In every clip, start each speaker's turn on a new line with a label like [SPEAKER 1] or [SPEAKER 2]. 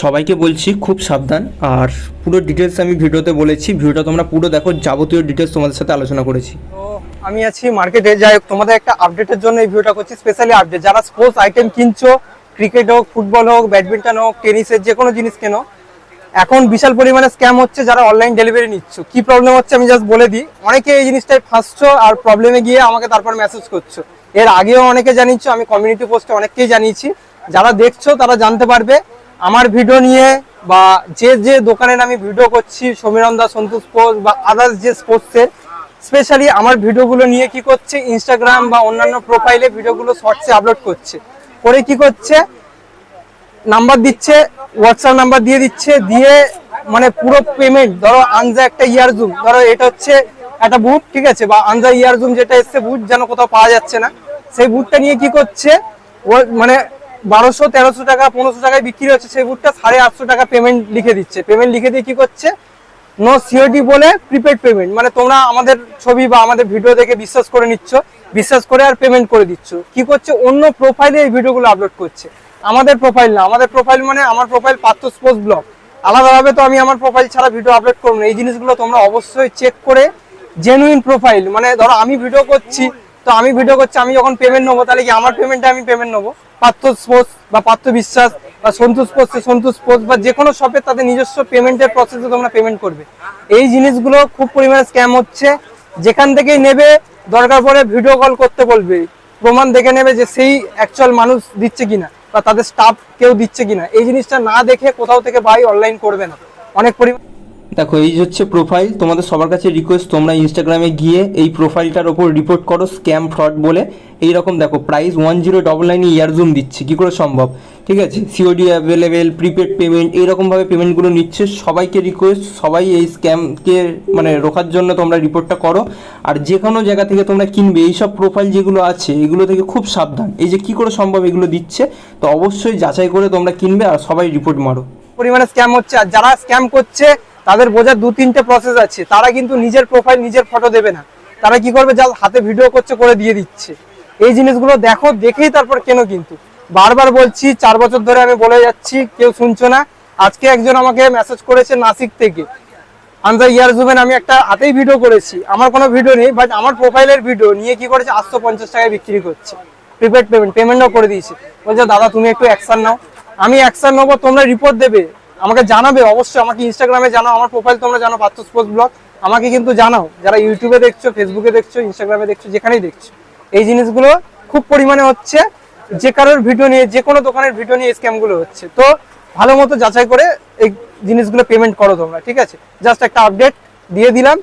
[SPEAKER 1] সবাইকে বলছি খুব সাবধান। আর পুরো ডিটেলস আমি ভিডিওতে বলেছি। ভিডিওটা তোমরা পুরো দেখো, যাবতীয় ডিটেলস তোমাদের সাথে আলোচনা করেছি।
[SPEAKER 2] আমি আছি মার্কেটে যাই হোক, তোমাদের একটা আপডেটের জন্য এই ভিডিওটা করছি স্পেশালি আপডেট যারা স্পোর্টস আইটেম কিনছো ক্রিকেট হোক ফুটবল হোক ব্যাডমিন্টন হোক টেনিসের যে কোনো জিনিস কেনো, এখন বিশাল পরিমাণে স্ক্যাম হচ্ছে যারা অনলাইন ডেলিভারি নিচ্ছ। কি প্রবলেম হচ্ছে আমি জাস্ট বলে দিই। অনেকে এই জিনিসটায় ফাঁসছো আর প্রবলেমে গিয়ে আমাকে তারপর মেসেজ করছ। এর আগেও অনেকে জানিয়েছ, আমি কমিউনিটি পোস্টে অনেককেই জানিয়েছি। যারা দেখছ, তারা জানতে পারবে। আমার ভিডিও নিয়ে বা যে যে দোকানের আমি ভিডিও করছি সমীরণ দা সন্তোষ স্পোর্টস বা আদার্স যে স্পোর্টসের স্পেশালি আমার ভিডিওগুলো নিয়ে কি করছে ইনস্টাগ্রাম বা অন্যান্য প্রোফাইলে ভিডিওগুলো শর্টসে আপলোড করছে। করে কি করছে নাম্বার দিচ্ছে হোয়াটসঅ্যাপ নাম্বার দিয়ে দিচ্ছে, দিয়ে মানে পুরো পেমেন্ট ধরো আনজা একটা ইয়ার জুম ধরো এটা হচ্ছে একটা বুট ঠিক আছে? বা আনজা ইয়ার জুম যেটা এসছে বুট যেন কোথাও পাওয়া যাচ্ছে না। সেই বুটটা নিয়ে কি করছে মানে বারোশো, তেরোশো টাকা, পনেরোশো টাকায় বিক্রি হচ্ছে। সেই বুটটা সাড়ে আটশো টাকা পেমেন্ট লিখে দিচ্ছে। পেমেন্ট লিখে দিয়ে কি করছে? নো সিওডি বলে প্রিপেড পেমেন্ট মানে তোমরা আমাদের ছবি বা আমাদের ভিডিও দেখে বিশ্বাস করে নিচ্ছ। বিশ্বাস করে আর পেমেন্ট করে দিচ্ছ। কি করছে? অন্য প্রোফাইলে এই ভিডিওগুলো আপলোড করছে। আমাদের প্রোফাইল না। আমাদের প্রোফাইল মানে আমার প্রোফাইল পার্থ স্পোর্টস ব্লগ আলাদাভাবে তো আমি আমার প্রোফাইল ছাড়া ভিডিও আপলোড করব না। এই জিনিসগুলো তোমরা অবশ্যই চেক করে জেনুইন প্রোফাইল মানে ধরো আমি ভিডিও করছি, তো আমি ভিডিও করছি, আমি যখন পেমেন্ট নেব, তাহলে কি আমার পেমেন্টটা আমি পেমেন্ট নেব? পার্থ বা পার্থ বিশ্বাস বা সন্তোষ স্পোর্টস সন্তোষ বা যে কোনো শপে তাদের নিজস্ব পেমেন্টের প্রসেসে তোমরা পেমেন্ট করবে। এই জিনিসগুলো খুব পরিমাণে স্ক্যাম হচ্ছে। যেখান থেকেই নেবে, দরকার পড়ে ভিডিও কল করতে বলবে। প্রমাণ দেখে নেবে যে সেই অ্যাকচুয়াল মানুষ দিচ্ছে কিনা বা তাদের স্টাফ কেউ দিচ্ছে কিনা। এই জিনিসটা না দেখে কোথাও থেকে ভাই অনলাইন করবে না। অনেক পরিমাণ
[SPEAKER 1] দেখো, এই হচ্ছে প্রোফাইল তোমাদের সবার কাছে রিকোয়েস্ট তোমরা ইনস্টাগ্রামে গিয়ে এই প্রোফাইলটার ওপর রিপোর্ট করো স্ক্যাম ফ্রড বলে। এই রকম দেখো price one zero double nine ইয়ার জুম দিচ্ছে, কী করে সম্ভব? ঠিক আছে? সিওডি অ্যাভেলেবেল প্রিপেড পেমেন্ট এইরকমভাবে পেমেন্টগুলো নিচ্ছে, সবাইকে রিকোয়েস্ট সবাই এই স্ক্যামকে মানে রোখার জন্য তোমরা রিপোর্টটা করো। আর যে কোনো জায়গা থেকে তোমরা কিনবে, এইসব প্রোফাইল যেগুলো আছে, এগুলো থেকে খুব সাবধান। এই যে কী করে সম্ভব এগুলো দিচ্ছে, তো অবশ্যই যাচাই করে তোমরা কিনবে আর সবাই রিপোর্ট মারো।
[SPEAKER 2] পরিমাণে স্ক্যাম হচ্ছে, আর যারা স্ক্যাম করছে তাদের বোঝার দু তিনটে প্রসেস আছে। তারা কিন্তু নিজের প্রোফাইল নিজের ফটো দেবে না। তারা কি করবে? যা হাতে ভিডিও করছে, করে দিয়ে দিচ্ছে। এই জিনিসগুলো দেখো, দেখেই তারপর কেন কিন্তু? বারবার বলছি, চার বছর ধরে আমি বলে যাচ্ছি, কেউ শুনছো না। আজকে একজন আমাকে মেসেজ করেছে নাসিক থেকে। আনজা ইয়ার জুবেন, আমি একটা হাতেই ভিডিও করেছি। আমার কোনো ভিডিও নেই বাট আমার প্রোফাইলের ভিডিও নিয়ে কি করেছে? আটশো পঞ্চাশ টাকায় বিক্রি করছে। প্রিপেড পেমেন্ট পেমেন্টও করে দিয়েছে। বলছে, দাদা, তুমি একটু অ্যাকশন নাও। আমি অ্যাকশন নেব, তোমরা রিপোর্ট দেবে। আমাকে জানাবে, অবশ্যই আমাকে ইনস্টাগ্রামে জানাও, আমার প্রোফাইল তোমরা জানো, পার্থ স্পোর্টস ব্লগ আমাকে কিন্তু জানাও, যারা ইউটিউবে দেখছ ফেসবুকে দেখছ ইনস্টাগ্রামে দেখছ, যেখানেই দেখছ। এই জিনিসগুলো খুব পরিমাণে হচ্ছে, যে কারোর ভিডিও নিয়ে, যে কোনো দোকানের ভিডিও নিয়ে স্ক্যামগুলো হচ্ছে। তো ভালো মতো যাচাই করে এই জিনিসগুলো পেমেন্ট করো তোমরা, ঠিক আছে? জাস্ট একটা আপডেট দিয়ে দিলাম।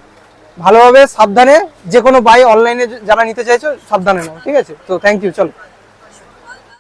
[SPEAKER 2] ভালোভাবে সাবধানে, যে কোনো বাই অনলাইনে যারা নিতে চাইছো, সাবধানে নাও, ঠিক আছে? তো থ্যাংক ইউ চলো।